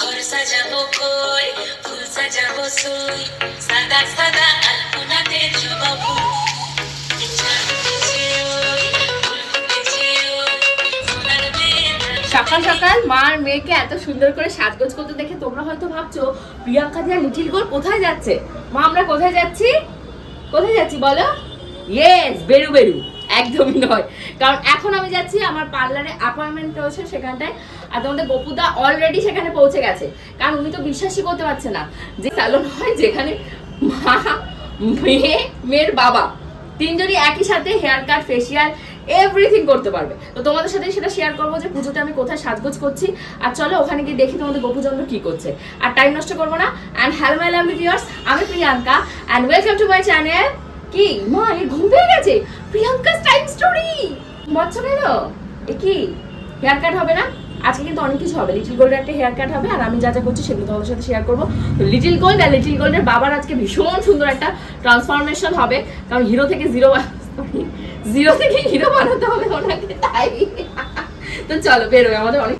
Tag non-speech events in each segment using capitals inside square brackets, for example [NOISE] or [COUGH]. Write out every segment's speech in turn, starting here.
ঘর সাজাবো কই ফুল সাজাবো সই সাদা সাদা সকাল সকাল মা আর মেয়েকে এত সুন্দর করে সাজগোজ করতে দেখে তোমরা হয়তো ভাবছ, প্রিয়াঙ্কা দিয়া লিটিল গোল কোথায় যাচ্ছে? মা, আমরা কোথায় যাচ্ছি? কোথায় যাচ্ছি বলো? ইয়েস বেরু বেরু। একদমই নয়। কারণ এখন আমি যাচ্ছি আমার পার্লারে অ্যাপয়েন্টমেন্ট রয়েছে সেখানটায় আর তোমাদের গপুদা অলরেডি সেখানে পৌঁছে গেছে। কারণ উনি তো বিশ্বাসই করতে পারছে না। যে স্যালন হয় যেখানে মা, মেয়ে, মেয়ের বাবা। তিনজনই একই সাথে হেয়ার কাট ফেসিয়াল এভরিথিং করতে পারবে। তো তোমাদের সাথে সেটা শেয়ার করব যে পুজোতে আমি কোথায় সাজগোজ করছি। আর চলো ওখানে গিয়ে দেখি তোমাদের গোপুচন্দ্র কি করছে। আর টাইম নষ্ট করব না। And hello my lovely viewers আমি Priyanka. And welcome to my channel কি? মা, এ ঘুম পেয়ে গেছে। প্রিয়াঙ্কাস টাইম স্টোরি বলছো কেন এ কি? হেয়ার কাট হবে না? আজকে কিন্তু অনেক কিছু হবে। লিটিল গোল্ডের একটা হেয়ার কাট হবে। আর আমি যা যা করছি সেগুলো তোমাদের সাথে শেয়ার করব। লিটিল গোল্ড আর লিটিল গোল্ডের বাবার আজকে ভীষণ সুন্দর একটা ট্রান্সফরমেশন হবে। কারণ হিরো থেকে জিরো জিরো থেকে হিরো বানাতে হবে ওনাকে, তাই। তো চলো বেরোয় আমাদের অনেক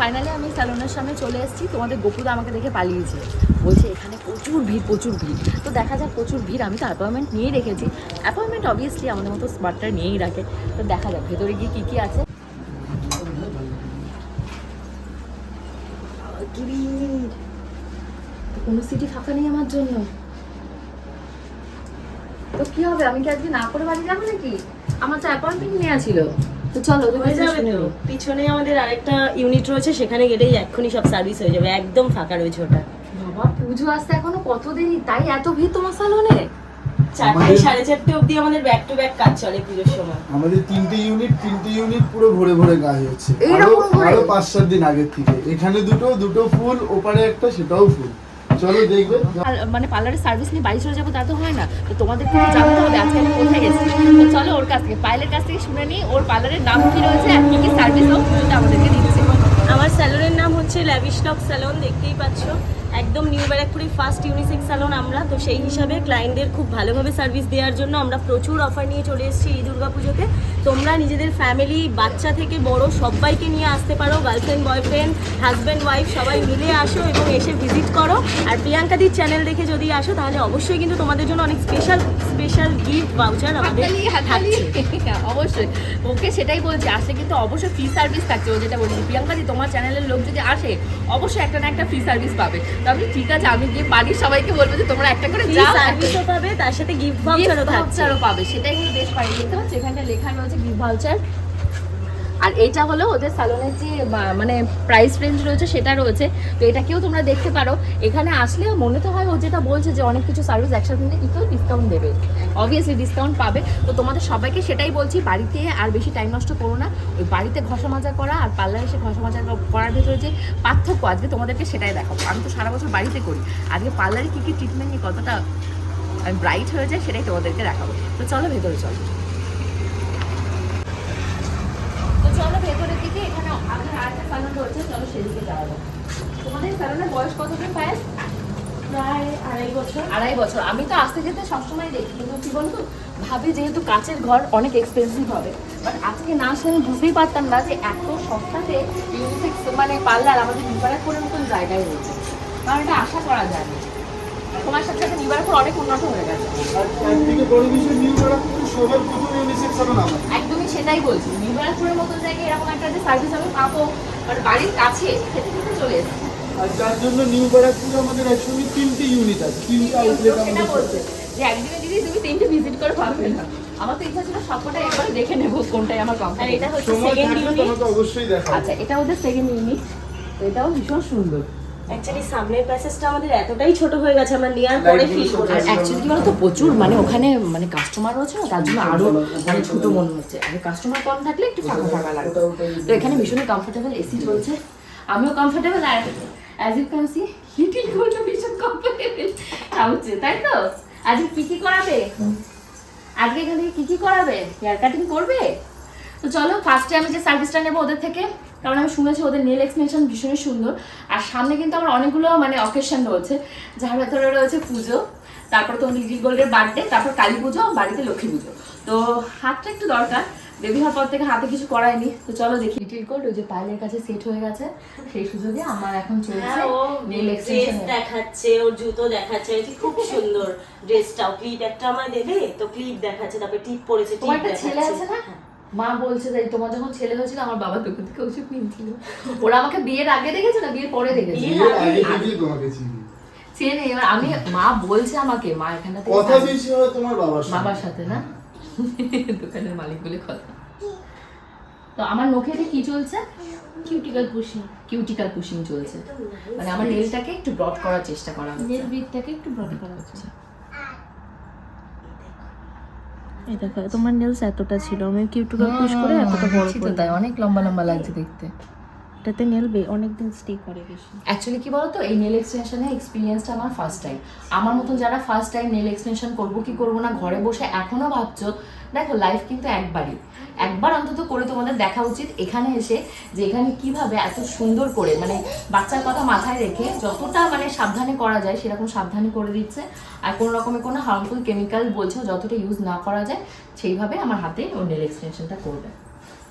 ফাইনালি আমি স্যালনের সামনে চলে এসেছি। তোমাদের গোপুদা আমাকে দেখে পালিয়েছে। বলছে, এখানে প্রচুর ভিড় প্রচুর ভিড়। তো দেখা যাক, প্রচুর ভিড়, আমি তো অ্যাপয়েন্টমেন্ট নিয়েই রেখেছি। অ্যাপয়েন্টমেন্ট অবভিয়াসলি আমাদের মতো স্মার্টটা নিয়েই রাখে তো দেখা যাক, ভেতরে গিয়ে কী কী আছে কি ভিড় তো কোনো সিটি ফাঁকা নেই আমার জন্য। তো কি হবে আমি কি আজকে না করে বাড়ি যাব নাকি? আমার তো অ্যাপয়েন্টমেন্ট নেওয়া ছিল। তো চলো হয়ে যাবে পিছনে আমাদের আরেকটা ইউনিট রয়েছে সেখানে গেলেই এক্ষুনি সব সার্ভিস হয়ে যাবে। একদম ফাঁকা রয়েছে ওটা। বাবা পুজো আসতে এখনও কত দেরি? তাই এত ভিড় তোমার সালনে চারটে সাড়ে চারটে অবধি আমাদের ব্যাক টু ব্যাক কাজ চলে পুজোর সময়। আমাদের তিনটে ইউনিট তিনটে ইউনিট পুরো ভরে ভরে কাজ হচ্ছে। আরও আরও পাঁচ সাত দিন আগের থেকে। এখানে দুটো দুটো ফুল ওপারে একটা সেটাও ফুল। মানে পার্লারের সার্ভিস নিয়ে বাড়ি চলে যাব তা তো হয় না। তো তোমাদের কিন্তু জানতে হবে আজকে আমি কোথায় গেছি। তো চলো ওর কাছ থেকে পায়েলের কাছ থেকে শুনে নিই ওর পার্লারের নাম কি রয়েছে আর কি কি সার্ভিস ও আমাদেরকে দিচ্ছে। আমার স্যালনের নাম হচ্ছে ল্যাবিস্টক স্যালন দেখতেই পাচ্ছ। একদম new Barrackpuri first unisex salon আমরা। তো সেই হিসাবে ক্লায়েন্টদের খুব ভালোভাবে সার্ভিস দেওয়ার জন্য আমরা প্রচুর অফার নিয়ে চলে এসেছি এই দুর্গাপুজোতে। তোমরা নিজেদের ফ্যামিলি বাচ্চা থেকে বড় সবাইকে নিয়ে আসতে পারো। গার্লফ্রেন্ড বয়ফ্রেন্ড হাজব্যান্ড ওয়াইফ সবাই মিলে আসো এবং এসে ভিজিট করো। আর প্রিয়াঙ্কাদির চ্যানেল দেখে যদি আসো তাহলে অবশ্যই কিন্তু তোমাদের জন্য অনেক স্পেশাল স্পেশাল গিফট ভাউচার আমাদের অবশ্যই। ওকে সেটাই বলছি আসলে কিন্তু অবশ্যই ফ্রি সার্ভিস থাকছে। ও যেটা বলছি প্রিয়াঙ্কাদি তোমার চ্যানেলের লোক যদি আসে অবশ্যই একটা না একটা ফ্রি সার্ভিস পাবে। তবে ঠিক আছে আমি গিয়ে বাড়ির সবাইকে বলব যে তোমরা একটা করে যাও সার্ভিসও পাবে তার সাথে গিফট ভাউচারও থাকছে। পাবে সেটাই হলো বেশ পাই দেখতে পাচ্ছ এখানটা লেখা রয়েছে গিফট ভাউচার আর এটা হলো ওদের সালনের যে মানে প্রাইস রেঞ্জ রয়েছে, সেটা রয়েছে। তো এটাকেও তোমরা দেখতে পারো। এখানে আসলে মনে তো হয় ও যেটা বলছে যে অনেক কিছু সার্ভিস একসাথে কেউ ডিসকাউন্ট দেবে। অবভিয়াসলি ডিসকাউন্ট পাবে। তো তোমাদের সবাইকে সেটাই বলছি, বাড়িতে আর বেশি টাইম নষ্ট করো না। ওই বাড়িতে ঘষা মাজা করা আর পার্লারে এসে ঘষা মাজা করার ভেতরে যে পার্থক্য, আজকে তোমাদেরকে সেটাই দেখাবো। আমি তো সারা বছর বাড়িতে করি। আজকে পার্লারে কী কী ট্রিটমেন্ট নিয়ে কতটা ব্রাইট হয়ে যায়, সেটাই তোমাদেরকে দেখাবো। তো চলো ভেতরে চলো তো চলো ভেতরের দিকে আমাদের আরেকটা স্যালন রয়েছে চলো সেদিকে যাওয়া যাক। তোমাদের স্যালনের বয়স কতদিন পায় প্রায় আড়াই বছর। আড়াই বছর। আমি তো আসতে যেতে সবসময় দেখি কিন্তু কি বলতো ভাবি যেহেতু কাচের ঘর অনেক এক্সপেন্সিভ হবে বাট আজকে না আসলে আমি বুঝতেই পারতাম না যে এত সস্তাতে ইউনিসেক্স মানে পার্লার আমাদের নিবারকপুরের মতন জায়গায় রয়েছে। কারণ এটা আশা করা যায় না। তোমার সাথে সাথে অনেক উন্নত হয়ে গেছে। একদমই সেটাই বলছি। নিবারকপুরের মতন জায়গায় এরকম একটা যে সার্ভিস আমি পাবো মানে বাড়ির কাছে খেতে খেতে চলে এসেছি। আর যার জন্য নিউ ব্যারাকপুরে আমাদের একসঙ্গে তিনটে ইউনিট আছে তিনটে আউটলেট আমাদের বলছে। যে একদিনে দিদি তুমি তিনটে ভিজিট করে পারবে না। আমার তো ইচ্ছা ছিল সবকটাই একবার দেখে নেব কোনটাই আমার আর এটা হচ্ছে সেকেন্ড ইউনিট তোমাকে অবশ্যই দেখাবো। আচ্ছা এটা ওদের সেকেন্ড ইউনিট এটাও ভীষণ সুন্দর। অ্যাকচুয়ালি সামনের প্যাসেজটা আমাদের এতটাই ছোট হয়ে গেছে আমরা নেওয়ার পরে ফিলগুলো আর অ্যাকচুয়ালি কি বলতো? প্রচুর মানে ওখানে মানে কাস্টমার রয়েছে না তার জন্য আরও মানে ছোট মনে হচ্ছে। আর কাস্টমার কম থাকলে একটু ফাঁকা ফাঁকা লাগে তো এখানে ভীষণই কমফোর্টেবল এসি চলছে। আমিও comfortable R as you can see little cold ভীষণ কাউছে তাই তো? আজকে কি কি করাবে? আজকে এখান কি কি করাবে? হেয়ার কাটিং করবে? তো চলো ফার্স্টে আমি যে সার্ভিসটা নেব ওদের থেকে কারণ আমি শুনেছি ওদের নেল এক্সটেনশন ভীষণই সুন্দর। আর সামনে কিন্তু আমার অনেকগুলো মানে অকেশন রয়েছে। যার ভেতরে রয়েছে পুজো তারপর তো লিটিল গোল্ডের বার্থডে তারপর কালী পুজো বাড়িতে লক্ষ্মী পুজো। তো হাতটা একটু দরকার বেবি হওয়ার পর থেকে হাতে কিছু করায়নি তো চলো দেখি। লিটিল গোল্ড ওই যে পায়েলের কাছে সেট হয়ে গেছে সেই সুযোগে আমার এখন চলছে হ্যাঁ, নেল এক্সটেনশন দেখাচ্ছে ওর জুতো দেখাচ্ছে এটি খুব সুন্দর ড্রেসটাও ক্লিপ একটা আমায় দেবে তো ক্লিপ দেখাচ্ছে তারপর টিপ পরেছে টিপ একটা ছেলে আছে না? মা বলছে তাই তোমার যখন ছেলে হয়েছিল আমার বাবা দোকান থেকে ওষুধ নিয়েছিল। ওরা আমাকে বিয়ের আগে দেখেছে না বিয়ের পরে দেখেছে? বিয়ের বিয়ের আগে থেকেই তোমাকে চিনি। চেনে এবার আমি মা বলছে আমাকে মা এখানটা থেকে কথা বেশি হয় তোমার বাবার সঙ্গে। বাবার সাথে না? দোকানের মালিক বলে কথা। তো আমার নখে কি চলছে? কিউটিক্যাল পুশিং কিউটিক্যাল পুশিং চলছে। মানে আমার নেলটাকে একটু ব্রড করার চেষ্টা করা হচ্ছে। নেল বিটটাকে একটু ব্রড করা হচ্ছে। এই দেখো তোমার নেলস এতটা ছিল। আমি কিউটুকাল পুশ করে এতটা বড় করে তাই অনেক লম্বা লম্বা লাগছে দেখতে। এটাতে নেল অনেক দিন স্টে করে বেশি। অ্যাকচুয়ালি কি বলতো এই নেল এক্সটেনশনের এক্সপিরিয়েন্সটা আমার ফার্স্ট টাইম আমার মতন যারা ফার্স্ট টাইম নেল এক্সটেনশন করব কি করব না ঘরে বসে এখনও ভাবছ দেখো লাইফ কিন্তু একবারই। একবার অন্তত করে তোমাদের দেখা উচিত এখানে এসে যে এখানে কীভাবে এত সুন্দর করে মানে বাচ্চার কথা মাথায় রেখে যতটা মানে সাবধানে করা যায় সেরকম সাবধানে করে দিচ্ছে। আর কোনো রকমের কোনো হার্মফুল কেমিক্যাল বলছে যতটা ইউজ না করা যায় সেইভাবে আমার হাতে ও নেল এক্সটেনশনটা করবে।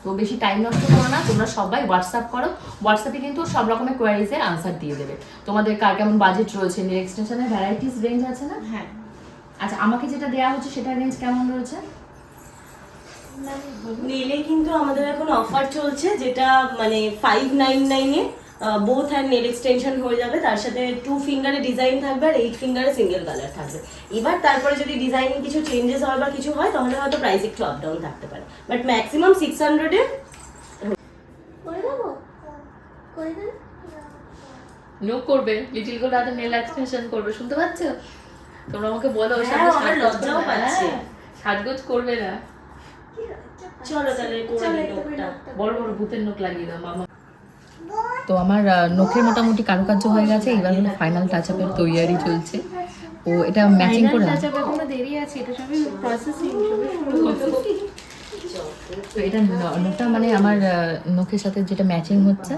তো বেশি টাইম নষ্ট করো না তোমরা সবাই হোয়াটসঅ্যাপ করো। হোয়াটসঅ্যাপে কিন্তু সব রকমের কোয়ারিজের আনসার দিয়ে দেবে। তোমাদের কার কেমন বাজেট রয়েছে নেল এক্সটেনশনের ভ্যারাইটিস রেঞ্জ আছে না? হ্যাঁ। আচ্ছা আমাকে যেটা দেওয়া হচ্ছে সেটার রেঞ্জ কেমন রয়েছে? নেলে কিন্তু আমাদের এখন অফার চলছে যেটা মানে ফাইভ নাইন নাইনে বোথ হ্যান্ড নেল এক্সটেনশন হয়ে যাবে। তার সাথে টু ফিঙ্গারে ডিজাইন থাকবে আর এইট ফিঙ্গারে সিঙ্গেল কালার থাকবে। এবার তারপরে যদি ডিজাইনে কিছু চেঞ্জেস হয় বা কিছু হয় তাহলে হয়তো প্রাইস একটু আপ ডাউন থাকতে পারে। বাট ম্যাক্সিমাম সিক্স হান্ড্রেডে নোক করবে। লিটিল গোল হাতে নেল এক্সটেনশন করবে। শুনতে পাচ্ছ? তোমরা আমাকে বলো হ্যাঁ, আমার সাজগোজ করবে না। চলো তাহলে করে দিই নোকটা বড় বড় ভূতের নোক লাগিয়ে দাও মামা। তো আমার নখের মোটামুটি কারুকার্য হয়ে গেছে এবার হলো ফাইনাল টাচ আপের তৈয়ারি চলছে। ও এটা ম্যাচিং করে টাচ আপ এখনও দেরি আছে এটা সবই প্রসেসিং সবই তো এটা ন- নখটা মানে আমার নখের সাথে যেটা ম্যাচিং হচ্ছে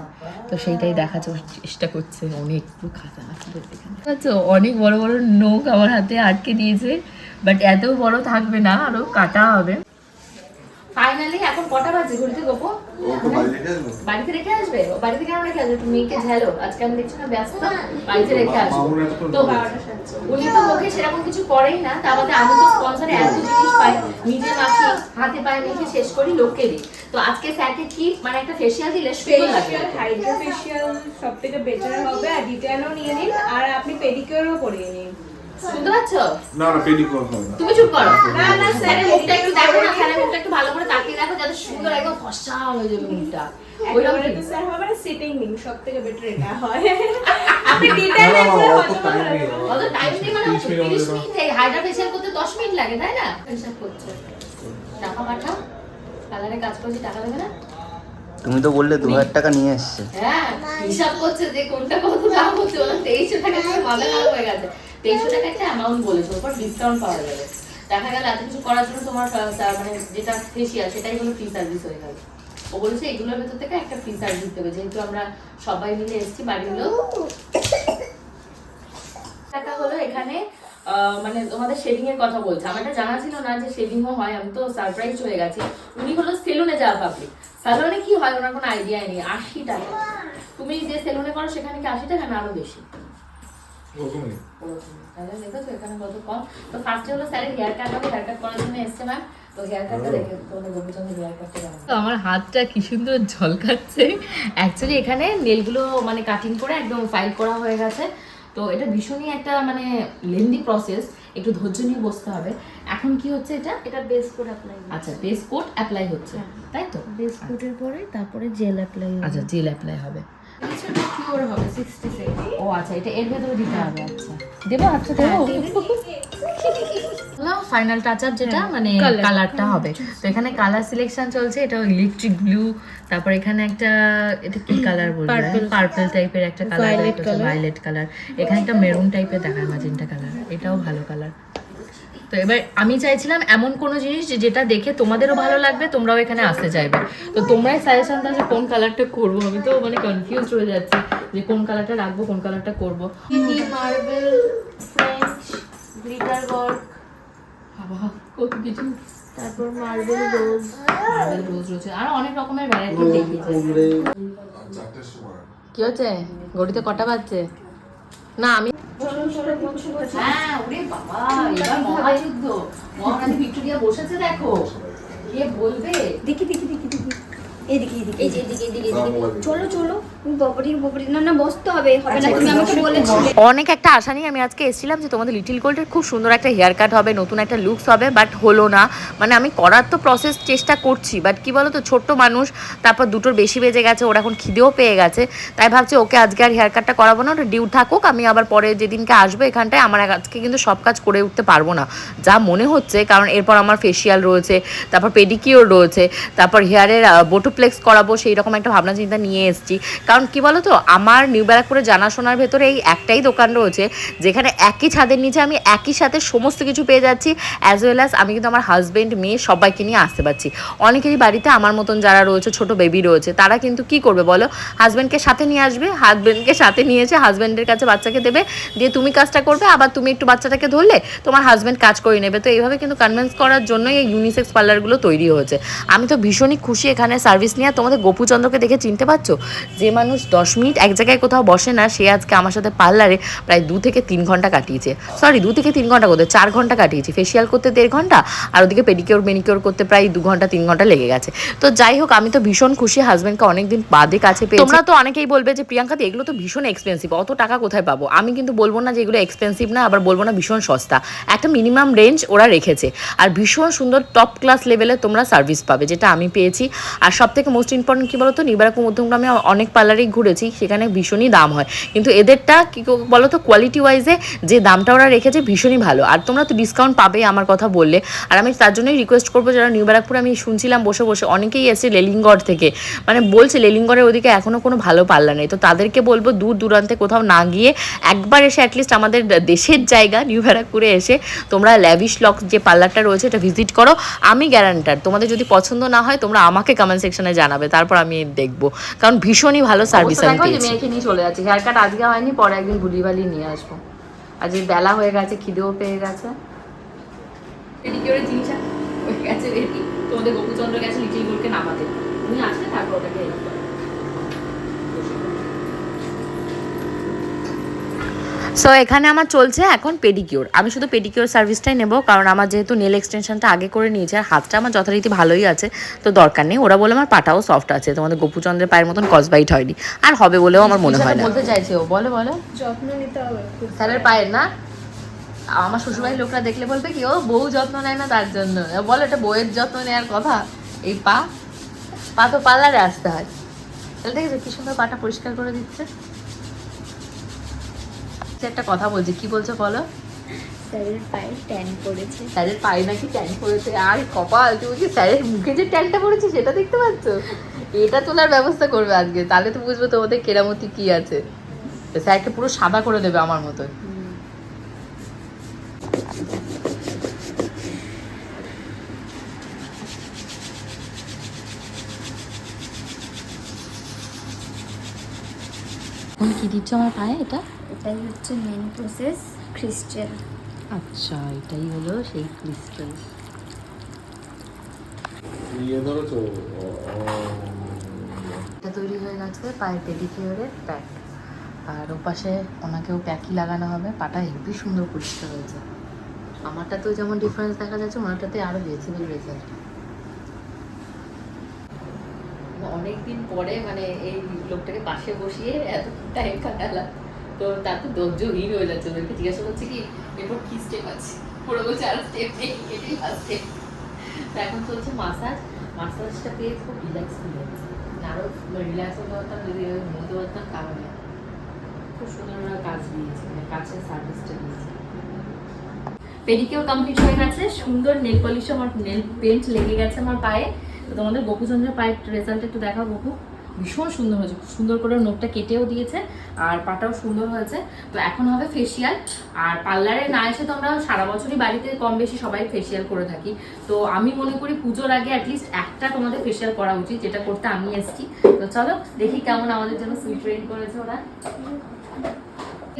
তো সেইটাই দেখাচ্ছে চেষ্টা করছে। অনেক পুরো খাতা আছে অনেক বড় বড় নখ আমার হাতে আটকে দিয়েছে বাট এত বড় থাকবে না আরও কাটা হবে। ফাইনালি এখন কটা বাজে? ঘুরতে গোপো? বাড়িতে রেখে আসবে? বাড়িতে কেন রেখে আসবে? তুমি ঝেলো। আজকে আমি দেখছি না ব্যস্ত। বাড়িতে রেখে আসব। তো উনি তো মুখে সেরকম কিছু করেই না। তা বাদে আমি তো স্পন্সরে এত জিনিস পাই নিজে মাখি হাতে পায়ে মেখে শেষ করি লোককে দিই। তো আজকে স্যারকে কি মানে একটা ফেসিয়াল দিলে ফেশিয়াল হাইড্রোফেশিয়াল সব থেকে বেটার হবে। আর ডিটেলও নিয়ে নিন। আর আপনি পেডিকিউরও করিয়ে নিন। শুনতে পাচ্ছ? না না পেডিকিউর হবে না। তুমি চুপ করো। না, না, স্যারের মুখটা একটু দেখো না স্যারের মুখটা একটু ভালো করে তাকিয়ে দেখো যাতে সুন্দর একদম ফর্সা হয়ে যাবে মুখটা। ওইরকম। তো স্যার হবে না সিটিং নিন সব থেকে বেটার এটা হয়। আপনি ডিটেল না, না, অত হয়তো নেই। অত টাইম নেই মানে 30 মিনিট তিরিশ হাইড্রা ফেসিয়াল করতে দশ মিনিট লাগে তাই না? হিসাব করছ। টাকা পাঠাও। কালারে কাজ করছি টাকা দেবে না? তুমি তো বললে দু হাজার টাকা নিয়ে এসছে। হ্যাঁ হিসাব করছে যে কোনটা কত দাম হচ্ছে তেইশশো টাকা মাথা খারাপ হয়ে গেছে। তেইশশো টাকা একটা অ্যামাউন্ট বলেছে, ওর ডিসকাউন্ট পাওয়া যাবে। দেখা গেল এত কিছু করার জন্য তোমার মানে যেটা ফেসিয়াল সেটাই হলো ফ্রি সার্ভিস হয়ে গেল। ও বলেছে এগুলোর ভেতর থেকে একটা ফ্রি সার্ভিস দেবে। যেহেতু আমরা সবাই মিলে এসেছি বাড়ির টাকা হলো এখানে মানে তোমাদের শেভিং এর কথা বলছে। আমার এটা জানা ছিল না যে শেভিংও হয় আমি তো সারপ্রাইজ হয়ে গেছি। উনি হলো সেলুনে যাওয়া পাবলিক স্যালনে কি হয় ওনার কোনো আইডিয়াই নেই আশি টাকা। তুমি যে সেলুনে করো সেখানে কি আশি টাকা না আরও বেশি? ওরকমই। ওরকমই। তাহলে দেখেছ এখানে কত কম। তো ফার্স্টে হলো স্যারের হেয়ার কাট হবে হেয়ার কাট করার জন্য এসছে ম্যাম তো হেয়ার কাটটা দেখে তোমাদের গোপীচন্দ্র হেয়ার কাটটা তো আমার হাতটা কি সুন্দর ঝলকাচ্ছে। অ্যাকচুয়ালি এখানে নেলগুলো মানে কাটিং করে একদম ফাইল করা হয়ে গেছে। তো এটা ভীষণই একটা মানে লেন্দি প্রসেস একটু ধৈর্য নিয়ে বসতে হবে। এখন কি হচ্ছে এটা? এটা বেস কোড অ্যাপ্লাই আচ্ছা বেস কোট অ্যাপ্লাই হচ্ছে তাই তো? বেস কোডের পরে তারপরে জেল অ্যাপ্লাই আচ্ছা জেল অ্যাপ্লাই হবে। কিছুটা হবে 66 ও আচ্ছা এটা এর ভেতরে দিতে হবে আচ্ছা। দেবো আচ্ছা দেবো। ফাইনাল টাচ আপ যেটা মানে কালারটা হবে। তো এখানে কালার সিলেকশন চলছে এটা ইলেকট্রিক ব্লু তারপর এখানে একটা এটা কি কালার বলব? পার্পল টাইপের একটা কালার ভায়োলেট কালার এখানে একটা মেরুন টাইপের দেখায় ম্যাজেন্টা কালার এটাও ভালো কালার তো এবার আমি চাইছিলাম এমন কোনো জিনিস যেটা দেখে তোমাদেরও ভালো লাগবে তোমরাও এখানে আসতে চাইবে। তো তোমরাই সাজেশন দাও যে কোন কালারটা করব। আমি তো মানে কনফিউজ হয়ে যাচ্ছি যে কোন কালারটা রাখব কোন কালারটা করব। মার্বেল ফ্রেঞ্চ গ্লিটার ওয়ার্ক বাবা কত কিছু। তারপর মার্বেল রোজ। মার্বেল রোজ রয়েছে আর অনেক রকমের ভ্যারাইটি দেখিয়েছে কি হচ্ছে? ঘড়িতে কটা বাজছে? না আমি হ্যাঁ ওরে বাবা এবার মহাযুদ্ধ। মহারানী ভিক্টোরিয়া বসেছে দেখো। কে বলবে? দেখি দেখি দেখি দেখি। এদিকে এদিকে এই যে এদিকে এদিকে এদিকে। চলো চলো। ববরি ববরি না না বসতে হবে হবে না তুমি আমাকে বলেছিলে। অনেক একটা আশা নিয়ে আমি আজকে এসেছিলাম যে তোমাদের লিটিল গোল্ডের খুব সুন্দর একটা হেয়ার কাট হবে নতুন একটা লুকস হবে বাট হলো না। মানে আমি করার তো প্রসেস চেষ্টা করছি বাট কি বলো তো ছোট্ট মানুষ তারপর দুটোর বেশি বেজে গেছে ওরা এখন খিদেও পেয়ে গেছে। তাই ভাবছি ওকে আজকে আর হেয়ার কাটটা করাবো না ওটা ডিউ থাকুক আমি আবার পরে যেদিনকে আসব এখানটায় আমার আজকে কিন্তু সব কাজ করে উঠতে পারব না। যা মনে হচ্ছে কারণ এরপর আমার ফেসিয়াল রয়েছে তারপর পেডিকিওর রয়েছে তারপর হেয়ারের বোটোপ্লেক্স করাবো সেই রকম একটা ভাবনা চিন্তা নিয়ে এসেছি। কারণ কি বলো তো আমার নিউ ব্যারাকপুরে জানাশোনার ভেতরে এই একটাই দোকান রয়েছে, যেখানে একই ছাদের নিচে আমি একই সাথে সমস্ত কিছু পেয়ে যাচ্ছি অ্যাজ ওয়েল অ্যাজ আমি কিন্তু আমার হাজব্যান্ড মেয়ে সবাইকে নিয়ে আসতে পারছি। অনেকেরই বাড়িতে আমার মতন যারা রয়েছে, ছোট বেবি রয়েছে, তারা কিন্তু কি করবে বলো? হাজব্যান্ডকে সাথে নিয়ে আসবে হাজব্যান্ডকে সাথে নিয়ে এসে হাজব্যান্ডের কাছে বাচ্চাকে দেবে, দিয়ে তুমি কাজটা করবে, আবার তুমি একটু বাচ্চাটাকে ধরলে, তোমার হাজব্যান্ড কাজ করে নেবে। তো এইভাবে কিন্তু কনভিন্স করার জন্যই এই ইউনিসেক্স পার্লারগুলো তৈরি হয়েছে। আমি তো ভীষণই খুশি এখানে সার্ভিস নিয়ে। তোমাদের গোপুচন্দ্রকে দেখে চিনতে পারছ? যে মানুষ দশ মিনিট এক জায়গায় কোথাও বসে না, সে আজকে আমার সাথে পার্লারে প্রায় দু থেকে তিন ঘণ্টা কাটিয়েছে। সরি দু থেকে তিন ঘণ্টা করতে চার ঘণ্টা কাটিয়েছে। ফেসিয়াল করতে দেড় ঘণ্টা, আর ওদিকে পেডিকিওর মেনিকিওর করতে প্রায় দু ঘণ্টা, তিন ঘণ্টা লেগে গেছে। তো যাই হোক, আমি তো ভীষণ খুশি হাজব্যান্ডকে অনেকদিন বাদে কাছে পেয়ে তোমরা তো অনেকেই বলবে যে, প্রিয়াঙ্কা এগুলো তো ভীষণ এক্সপেন্সিভ অত টাকা কোথায় পাবো? আমি কিন্তু বলব না যে, এগুলো এক্সপেন্সিভ না, আবার বলব না ভীষণ সস্তা। একটা মিনিমাম রেঞ্জ ওরা রেখেছে। আর ভীষণ সুন্দর টপ ক্লাস লেভেলে তোমরা সার্ভিস পাবে, যেটা আমি পেয়েছি। আর সব থেকে মোস্ট ইম্পর্টেন্ট কী বলতো? নিবারক মধ্যমগ্রামে অনেক পার্লারেই ঘুরেছি, সেখানে ভীষণই দাম হয়। কিন্তু এদেরটা কি বলো তো কোয়ালিটি ওয়াইজে যে দামটা ওরা রেখেছে ভীষণই ভালো। আর তোমরা তো ডিসকাউন্ট পাবে আমার কথা বললে। আর আমি তার জন্যই রিকোয়েস্ট করব যারা নিউ ব্যারাকপুর আমি শুনছিলাম বসে বসে, অনেকেই এসে লেলিঙ্গড় থেকে। মানে বলছে লেলিঙ্গড়ের ওদিকে এখনও কোনো ভালো পার্লার নেই। তো তাদেরকে বলব দূর দূরান্তে কোথাও না গিয়ে একবার এসে অ্যাটলিস্ট আমাদের দেশের জায়গা নিউ ব্যারাকপুরে এসে তোমরা ল্যাভিশ লক যে পার্লারটা রয়েছে এটা ভিজিট করো। আমি গ্যারান্টার তোমাদের যদি পছন্দ না হয় তোমরা আমাকে কমেন্ট সেকশনে জানাবে, তারপর আমি দেখব। কারণ ভীষণই ভালো সার্ভিস আমি পেয়েছি। মেয়েকে নিয়ে চলে যাচ্ছি। হেয়ার কাট আজকে হয়নি পরে একদিন ভুলিভালি নিয়ে আসব। আজ বেলা হয়ে গেছে খিদেও পেয়ে গেছে। পেডিকিউরের জিনিস হয়ে গেছে রেডি তোমাদের গোপুচন্দ্র গেছে লিটিল গোলকে নামাতে। তুমি আসলে তারপর ওটাকে help করো। সো এখানে আমার চলছে এখন পেডিকিওর আমি শুধু পেডিকিওর সার্ভিসটাই নেব কারণ আমার যেহেতু নেল এক্সটেনশনটা আগে করে নিয়েছে আর হাতটা আমার যথারীতি ভালোই আছে তো দরকার নেই। ওরা বলে আমার পাটাও সফট আছে। তোমাদের গোপুচন্দ্রের পায়ের মতন কসবাইট হয়নি। আর হবে বলেও আমার মনে হয় না। বলতে চাইছে ও বলো বলো। যত্ন নিতে হবে স্যারের পায়ের না? আমার শ্বশুরবাড়ির লোকরা দেখলে বলবে কি ও বউ যত্ন নেয় না তার জন্য। বলো এটা বউয়ের যত্ন নেওয়ার কথা। এই পা পা তো পার্লারে আসতে হয়। তাহলে দেখেছ কি সুন্দর পাটা পরিষ্কার করে দিচ্ছে? সে একটা কথা বলছে। কি বলছো বলো? স্যারের পায়ে ট্যান পড়েছে। স্যারের পায়ে নাকি ট্যান পড়েছে? আর কপাল তুমি কি স্যারের মুখে যে ট্যানটা পড়েছে সেটা দেখতে পাচ্ছ? এটা তোলার ব্যবস্থা করবে আজকে। তাহলে তো বুঝব তোমাদের কেরামতি কি আছে। স্যারকে পুরো সাদা করে দেবে আমার মতন কি দিচ্ছ আমার পায়ে এটা? এটাই হচ্ছে মেন প্রসেস ক্রিস্টাল আচ্ছা এটাই হলো সেই ক্রিস্টাল ইয়ে এটা তৈরি হয়ে গেছে পায়ের পেডিকিওরের প্যাক। আর ওপাশে ওনাকেও প্যাকই লাগানো হবে পাটা হেভি সুন্দর পরিষ্কার হয়েছে। আমারটা তো যেমন ডিফারেন্স দেখা যাচ্ছে ওনারটাতে আরও ভিজিবল রেজাল্ট অনেক দিন পরে মানে এই লোকটাকে পাশে বসিয়ে এত টাইম কাটালাম। তো তার তো ধৈর্যহীন হয়ে যাচ্ছে ওদেরকে জিজ্ঞাসা করছে কি, এরপর কি স্টেপ আছে? পুরো বলছে, আর স্টেপ নেই, এটাই ফার্স্ট স্টেপ তো এখন চলছে মাসাজ মাসাজটা পেয়ে খুব রিল্যাক্স ফিল হচ্ছে আরও রিল্যাক্স হতে পারতাম, যদি ঘুমোতে পারতাম কারণে খুব সুন্দর ওরা কাজ দিয়েছে মানে কাছের সার্ভিসটা দিয়েছে। পেডিকিওর কমপ্লিট হয়ে গেছে। সুন্দর নেল পলিশ আমার নেল পেন্ট লেগে গেছে আমার পায়ে। তো তোমাদের গোপুচন্দ্রের পায়ের রেজাল্ট একটু দেখাও, গোপু। ভীষণ সুন্দর হয়েছে। সুন্দর করে নোটটা কেটেও দিয়েছে আর পাটাও সুন্দর হয়েছে। তো এখন হবে ফেসিয়াল আর পার্লারে না এসে তো আমরা সারা বছরই বাড়িতে কম বেশি সবাই ফেসিয়াল করে থাকি। তো আমি মনে করি পুজোর আগে অ্যাটলিস্ট একটা তোমাদের ফেসিয়াল করা উচিত, যেটা করতে আমি এসেছি। তো চলো, দেখি কেমন আমাদের জন্য সুইট রেডি করেছে ওরা।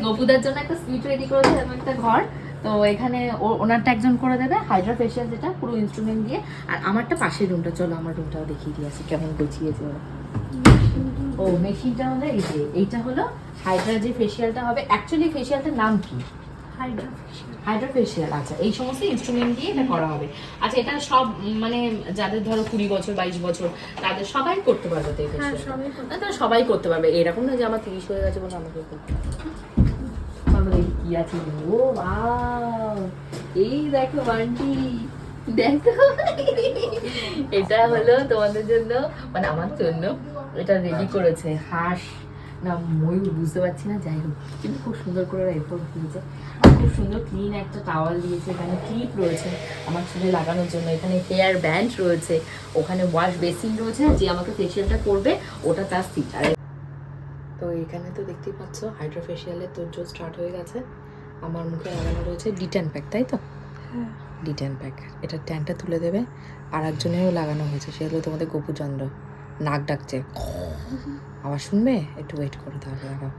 গপুদার জন্য একটা সুইট রেডি করেছে, এরকম একটা ঘর। তো এখানে ওনারটা একজন করে দেবে হাইড্রা ফেসিয়াল যেটা, পুরো ইনস্ট্রুমেন্ট দিয়ে। আর আমারটা পাশের রুমটা চলো আমার রুমটাও দেখিয়ে দিয়ে আসি, কেমন গুছিয়েছে ওরা। ও মেশিনটা হলো এই যে এইটা হলো হাইড্রা যে ফেশিয়ালটা হবে অ্যাকচুয়ালি ফেশিয়ালটার নাম কি? হাইড্রা ফেশিয়াল আচ্ছা এই সমস্ত ইনস্ট্রুমেন্ট দিয়ে এটা করা হবে। আচ্ছা এটা সব মানে যাদের ধরো কুড়ি বছর বাইশ বছর তাদের সবাই করতে পারবে তো এই ফেশিয়াল তারা সবাই করতে পারবে। এরকম না যে আমার তিরিশ হয়ে গেছে বলে আমাকে করতে। কি আছে? ও বাও এই দেখো বান্টি দেখো। এটা হলো তোমাদের জন্য মানে আমার জন্য এটা রেডি করেছে। হাঁস, না ময়ূর, বুঝতে পারছি না, যাই হোক। কিন্তু খুব সুন্দর করে এরপর দিয়েছে। খুব সুন্দর ক্লিন একটা টাওয়াল দিয়েছে, এখানে ক্লিপ রয়েছে আমার চুলে লাগানোর জন্য। এখানে হেয়ার ব্যান্ড রয়েছে, ওখানে ওয়াশ বেসিন রয়েছে যে আমাকে ফেসিয়ালটা করবে, ওটা তার সিট তো এখানে তো দেখতেই পাচ্ছ হাইড্রো ফেসিয়ালের তোর স্টার্ট হয়ে গেছে। আমার মুখে লাগানো রয়েছে ডিটেন প্যাক তাই তো? ডিটেন প্যাক এটা ট্যানটা তুলে দেবে আর একজনেরও লাগানো হয়েছে সে হলো তোমাদের গোপুচন্দ্র। নাক ডাকছে। [LAUGHS] আবার শুনবে? একটু ওয়েট করো তাহলে আরও।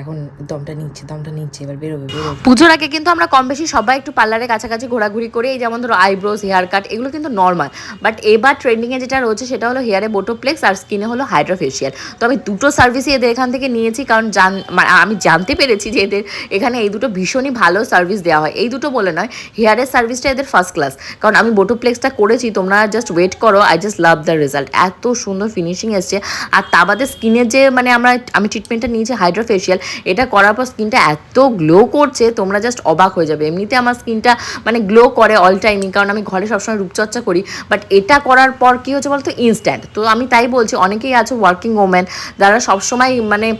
এখন দমটা নিচ্ছে দমটা নিচ্ছে, এবার বেরোবে পুজোর আগে কিন্তু আমরা কম বেশি সবাই একটু পার্লারের কাছাকাছি ঘোরাঘুরি করে, এই যেমন ধরো আইব্রোজ হেয়ার কাট এগুলো কিন্তু নর্মাল বাট এবার ট্রেন্ডিংয়ে যেটা রয়েছে, সেটা হলো হেয়ারে বোটোপ্লেক্স আর স্কিনে হলো হাইড্রোফেশিয়াল তো আমি দুটো সার্ভিসই এদের এখান থেকে নিয়েছি, কারণ জান মানে আমি জানতে পেরেছি যে এদের এখানে এই দুটো ভীষণই ভালো সার্ভিস দেওয়া হয়। এই দুটো বলে নয় হেয়ারের সার্ভিসটা এদের ফার্স্ট ক্লাস কারণ আমি বোটোপ্লেক্সটা করেছি, তোমরা জাস্ট ওয়েট করো I just love the result এত সুন্দর ফিনিশিং এসছে। আর তা বাদে স্কিনের যে মানে আমরা, আমি ট্রিটমেন্টটা নিয়েছি হাইড্রোফেশিয়াল এটা করার পর স্কিনটা এত গ্লো করছে, তোমরা জাস্ট অবাক হয়ে যাবে। এমনিতে আমার স্কিনটা মানে গ্লো করে অল টাইমই কারণ আমি ঘরে সবসময় রূপচর্চা করি। বাট এটা করার পর কী হচ্ছে বলতো? ইনস্ট্যান্ট তো আমি তাই বলছি, অনেকেই আছে ওয়ার্কিং ওম্যান যারা সবসময় মানে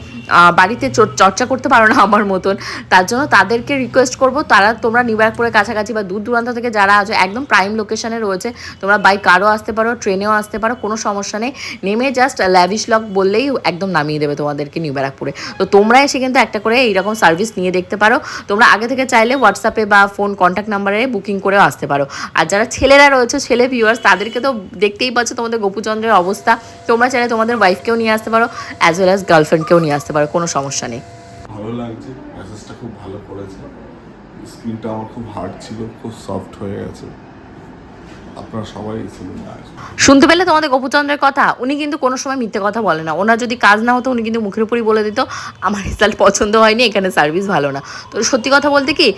বাড়িতে চর- চর্চা করতে পারো না আমার মতন। তার জন্য তাদেরকে রিকোয়েস্ট করব, তারা তোমরা নিউ নিবারপুরের কাছাকাছি বা দূর দূরান্ত থেকে যারা আছো, একদম প্রাইম লোকেশনে রয়েছে, তোমরা বাই কারও আসতে পারো ট্রেনেও আসতে পারো, কোনো সমস্যা নেই। নেমে জাস্ট ল্যাভিশ লক বললেই একদম নামিয়ে দেবে তোমাদেরকে নিউ ব্যারাকপুরে তো তোমরা এসে কিন্তু একটা করে এইরকম সার্ভিস নিয়ে দেখতে পারো। তোমরা আগে থেকে চাইলে হোয়াটসঅ্যাপে বা ফোন কন্ট্যাক্ট নাম্বারে বুকিং করেও আসতে পারো। আর যারা ছেলেরা রয়েছে, ছেলে ভিউয়ার্স তাদেরকে তো দেখতেই পাচ্ছ তোমাদের গোপুচন্দ্রের অবস্থা। তোমরা চাইলে তোমাদের ওয়াইফকেও নিয়ে আসতে পারো অ্যাজ ওয়েল অ্যাজ গার্লফ্রেন্ডকেও নিয়ে আসতে পারো, কোনো সমস্যা নেই। ভালো লাগছে খুব ভালো করেছে। স্ক্রিনটা আমার খুব হার্ড ছিল, খুব সফট হয়ে গেছে। শুনতে পেলে তোমাদের গোপুচন্দ্রের কথা, উনি কিন্তু কোনো সময় মিথ্যে কথা বলে না। ওনার যদি কাজ না হতো, উনি কিন্তু মুখের উপরই বলে দিত, আমার রেজাল্ট পছন্দ হয়নি, এখানে সার্ভিস ভালো না। তো সত্যি কথা বলতে কি,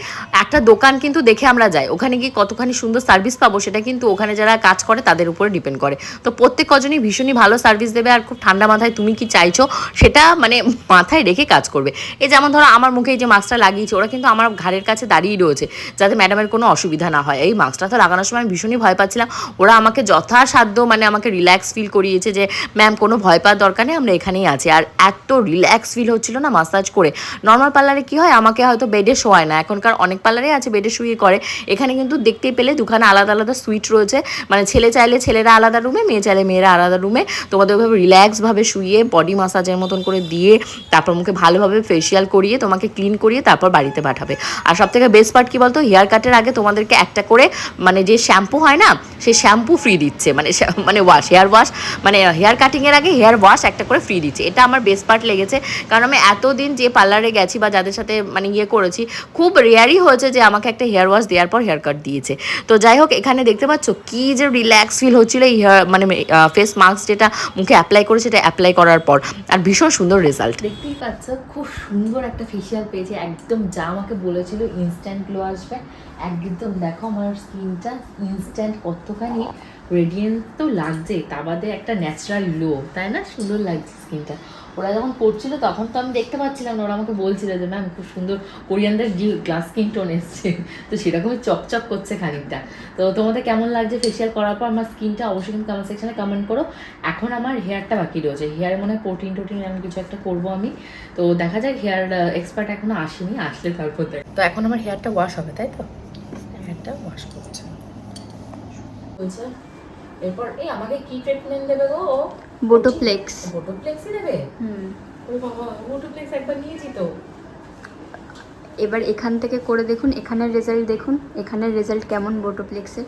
একটা দোকান কিন্তু দেখে আমরা যাই। ওখানে গিয়ে কতখানি সুন্দর সার্ভিস পাবো, সেটা কিন্তু ওখানে যারা কাজ করে, তাদের উপরে ডিপেন্ড করে। তো প্রত্যেক কজনই ভীষণই ভালো সার্ভিস দেবে, আর খুব ঠান্ডা মাথায় তুমি কি চাইছো, সেটা মানে মাথায় রেখে কাজ করবে। এই যেমন ধরো, আমার মুখে এই যে মাস্কটা লাগিয়েছে, ওরা কিন্তু আমার ঘাড়ের কাছে দাঁড়িয়ে রয়েছে, যাতে ম্যাডামের কোনো অসুবিধা না হয়। এই মাস্কটা তো লাগানোর সময় ভীষণই ভয় পাচ্ছিলাম। ওরা আমাকে যথাসাধ্য মানে আমাকে রিল্যাক্স ফিল করিয়েছে যে ম্যাম কোনো ভয় পাওয়ার দরকার নেই, আমরা এখানেই আছি। আর এত রিল্যাক্স ফিল হচ্ছিল না মাসাজ করে। নর্মাল পার্লারে কি হয়, আমাকে হয়তো বেডে শোয়ায় না। এখনকার অনেক পার্লারে আছে বেডে শুয়ে করে। এখানে কিন্তু দেখতেই পেলে দুখানে আলাদা আলাদা সুইট রয়েছে। মানে ছেলে চাইলে ছেলেরা আলাদা রুমে মেয়ে চাইলে মেয়েরা আলাদা রুমে তোমাদের ওইভাবে রিল্যাক্সভাবে শুয়ে বডি মাসাজের মতন করে দিয়ে, তারপর মুখে ভালোভাবে ফেসিয়াল করিয়ে, তোমাকে ক্লিন করিয়ে তারপর বাড়িতে পাঠাবে। আর সব থেকে বেস্ট পার্ট কি বলতো? হেয়ার কাটের আগে তোমাদেরকে একটা করে মানে যে শ্যাম্পু হয় না সেই শ্যাম্পু ফ্রি দিচ্ছে। মানে মানে ওয়াশ হেয়ার ওয়াশ মানে হেয়ার কাটিংয়ের আগে হেয়ার ওয়াশ একটা করে ফ্রি দিচ্ছে। এটা আমার বেস্ট পার্ট লেগেছে। কারণ আমি এতদিন যে পার্লারে গেছি বা যাদের সাথে মানে ইয়ে করেছি, খুব রেয়ারই হয়েছে যে আমাকে একটা হেয়ার ওয়াশ দেওয়ার পর হেয়ার কাট দিয়েছে। তো যাই হোক, এখানে দেখতে পাচ্ছ কি যে রিল্যাক্স ফিল হচ্ছিল এই হেয়ার মানে ফেস মাস্ক যেটা মুখে অ্যাপ্লাই করেছে এটা অ্যাপ্লাই করার পর। আর ভীষণ সুন্দর রেজাল্ট দেখতেই পাচ্ছ, খুব সুন্দর একটা ফেসিয়াল পেয়েছে। একদম যা আমাকে বলেছিল ইনস্ট্যান্ট গ্লো আসবে। একদম দেখো আমার স্কিনটা ইনস্ট্যান্ট কতখানি রেডিয়েন্ট তো লাগছে, তা বাদে একটা ন্যাচারাল লো তাই না? সুন্দর লাগছে স্কিনটা ওরা যখন করছিল তখন তো আমি দেখতে পাচ্ছিলাম না, ওরা আমাকে বলছিল যে ম্যাম খুব সুন্দর কোরিয়ানদের গ্লাস স্কিন টোন এসছে। [LAUGHS] তো সেরকমই চকচক করছে খানিকটা। তো তোমাদের কেমন লাগছে ফেসিয়াল করার পর আমার স্কিনটা অবশ্যই কিন্তু কমেন্ট সেকশনে কমেন্ট করো। এখন আমার হেয়ারটা বাকি রয়েছে। হেয়ারে মনে হয় প্রোটিন টোটিন এমন কিছু একটা করব আমি। তো দেখা যাক হেয়ার এক্সপার্ট এখনও আসেনি, আসলে তারপর তো এখন আমার হেয়ারটা ওয়াশ হবে, তাই তো? হেয়ারটা ওয়াশ করছে। বলছে। এরপর এই আমাকে কি ট্রিটমেন্ট দেবে গো? বোটোপ্লেক্স বোটোপ্লেক্সই দেবে? হুম। ওই বাবা বোটোপ্লেক্স একবার নিয়েছি তো। এবার এখান থেকে করে দেখুন এখানের রেজাল্ট দেখুন এখানের রেজাল্ট কেমন বোটোপ্লেক্সের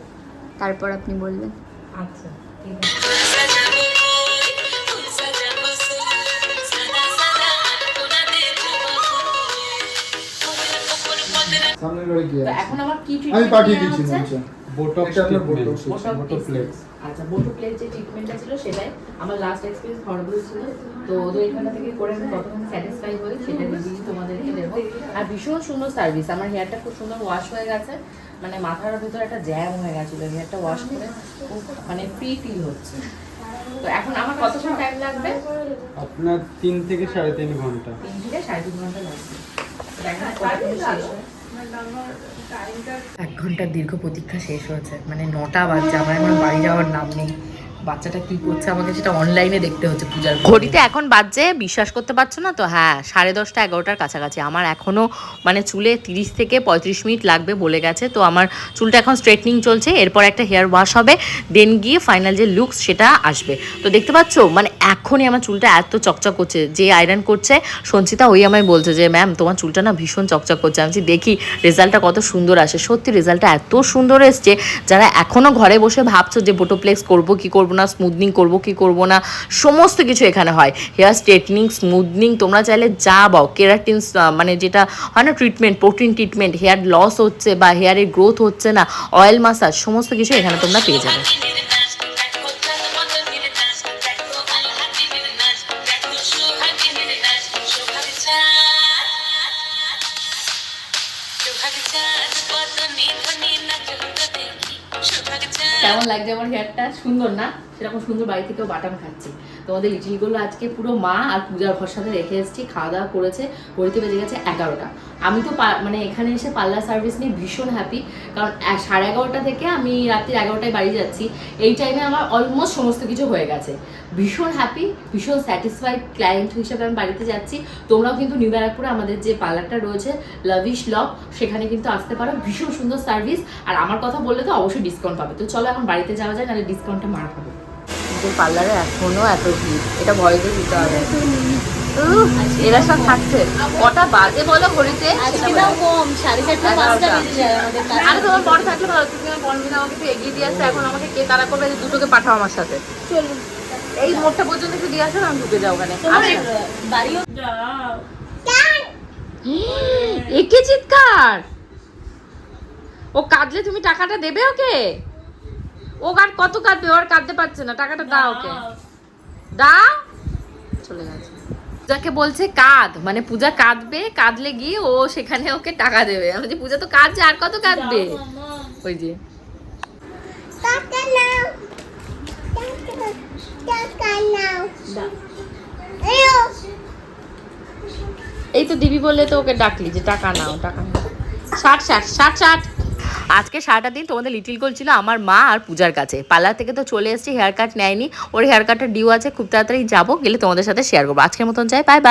তারপর আপনি বলবেন। আচ্ছা ঠিক আছে। সামনের ঘরে কি আছে। এখন আমার কি আমি পাঠিয়ে দিচ্ছি মঞ্চে বোটক্স ট্রিটমেন্ট বোটক্স আচ্ছা বোটোপ্লেক্স যে ট্রিটমেন্টটা ছিল সেটাই। আমার লাস্ট এক্সপিরিয়েন্স হরবল ছিল। তো ওদের এখানটা থেকে করে আমি কতখানি স্যাটিসফাই হই সেটা রিভিউ তোমাদেরকে দেবো। আর ভীষণ সুন্দর সার্ভিস আমার হেয়ারটা খুব সুন্দর ওয়াশ হয়ে গেছে। মানে মাথার ভিতরে একটা জ্যাম হয়ে গেছিল। হেয়ারটা ওয়াশ করে খুব মানে ফ্রি ফিল হচ্ছে। তো এখন আমার কতক্ষণ টাইম লাগবে? আপনার তিন থেকে সাড়ে তিন ঘণ্টা। তিন থেকে সাড়ে তিন ঘণ্টা লাগবে। দেখা এক ঘণ্টার দীর্ঘ প্রতীক্ষা শেষ হয়েছে। মানে নটা বাজছে, আমার এখন বাড়ি যাওয়ার নাম নেই। বাচ্চাটা কি করছে আমাকে সেটা অনলাইনে দেখতে হচ্ছে পূজার ঘড়িতে এখন বাজছে, বিশ্বাস করতে পারছ না? তো হ্যাঁ সাড়ে দশটা এগারোটার কাছাকাছি। আমার এখনও মানে চুলে তিরিশ থেকে পঁয়ত্রিশ মিনিট লাগবে বলে গেছে। তো আমার চুলটা এখন স্ট্রেটনিং চলছে। এরপর একটা হেয়ার ওয়াশ হবে। দেন গিয়ে ফাইনাল যে লুকস সেটা আসবে। তো দেখতে পাচ্ছ? মানে এখনই আমার চুলটা এত চকচক করছে। যে আয়রন করছে, সঞ্চিতা ওই আমায় বলছে যে ম্যাম তোমার চুলটা না ভীষণ চকচক করছে। আমি দেখি, রেজাল্টটা কত সুন্দর আসে। সত্যি রেজাল্টটা এত সুন্দর এসছে, যারা এখনও ঘরে বসে ভাবছ যে বোটোপ্লেক্স করব, কি করব না স্মুথনিং করব কি করব না, সমস্ত কিছু এখানে হয়। হেয়ার স্ট্রেটনিং স্মুথনিং তোমরা চাইলে যা বাও কেরাটিন মানে যেটা হয় না treatment protein treatment hair loss হচ্ছে বা হেয়ারের গ্রোথ হচ্ছে না অয়েল মাসাজ সমস্ত কিছু এখানে তোমরা পেয়ে যাবে। লাগছে আমার হেয়ারটা সুন্দর না সেরকম সুন্দর বাড়ি থেকেও বাটাম খাচ্ছি। তোমাদের লিটিলগুলো আজকে পুরো মা আর পূজার ভরসাতে রেখে এসেছি, খাওয়া দাওয়া করেছে, ঘড়িতে বেজে গেছে এগারোটা। আমি তো মানে এখানে এসে পার্লার সার্ভিস নিয়ে ভীষণ হ্যাপি কারণ সাড়ে এগারোটা থেকে আমি রাত্রি এগারোটায় বাড়ি যাচ্ছি, এই টাইমে আমার অলমোস্ট সমস্ত কিছু হয়ে গেছে। ভীষণ হ্যাপি ভীষণ স্যাটিসফাইড ক্লায়েন্ট হিসেবে আমি বাড়িতে যাচ্ছি। তোমরাও কিন্তু নিউ ব্যারাকপুরে আমাদের যে পার্লারটা রয়েছে লাভিশ লক সেখানে কিন্তু আসতে পারো। ভীষণ সুন্দর সার্ভিস আর আমার কথা বললে তো অবশ্যই ডিসকাউন্ট পাবে। তো চলো এখন বাড়িতে যাওয়া যায় নাহলে ডিসকাউন্টটা মার খাব। যে পার্লারে এখনও এত ভিড়। এটা ভয়তে দিতে হবে। এরা সব থাকছে। কটা বাজে বলো ঘড়িতে? আরে তোমার থাকলে ভালো তুমি আমাকে এগিয়ে দিয়ে আসছে এখন আমাকে কে তারা করবে? দুটোকে পাঠাও আমার সাথে। এই মোড়টা পর্যন্ত একটু দিয়ে আসো না আমি ঢুকে যাও ওখানে। বাড়িও একে চিৎকার? ও কাঁদলে তুমি টাকাটা দেবে ওকে? ও আর কত কাঁদবে ওর কাঁদতে পারছে না টাকাটা দাও ওকে। দাও। চলে গেছে। পূজাকে বলছে কাঁদ মানে পূজা কাঁদবে কাঁদলে গিয়ে ও সেখানে ওকে টাকা দেবে। আমি বলছি, পূজা তো কাঁদছে আর কত কাঁদবে? ওই যে। এই তো দিবি বললে তো ওকে ডাকলি যে টাকা নাও টাকা নাও। ষাট ষাট ষাট ষাট। আজকে সারাটা দিন তোমাদের লিটিল গোল ছিল আমার মা আর পূজার কাছে। পার্লার থেকে তো চলে এসেছি হেয়ার কাট নেয়নি। ওর হেয়ার কাটটা ডিউ আছে, খুব তাড়াতাড়ি যাব, গেলে তোমাদের সাথে শেয়ার করব। আজকের মতন যাই বাই বাই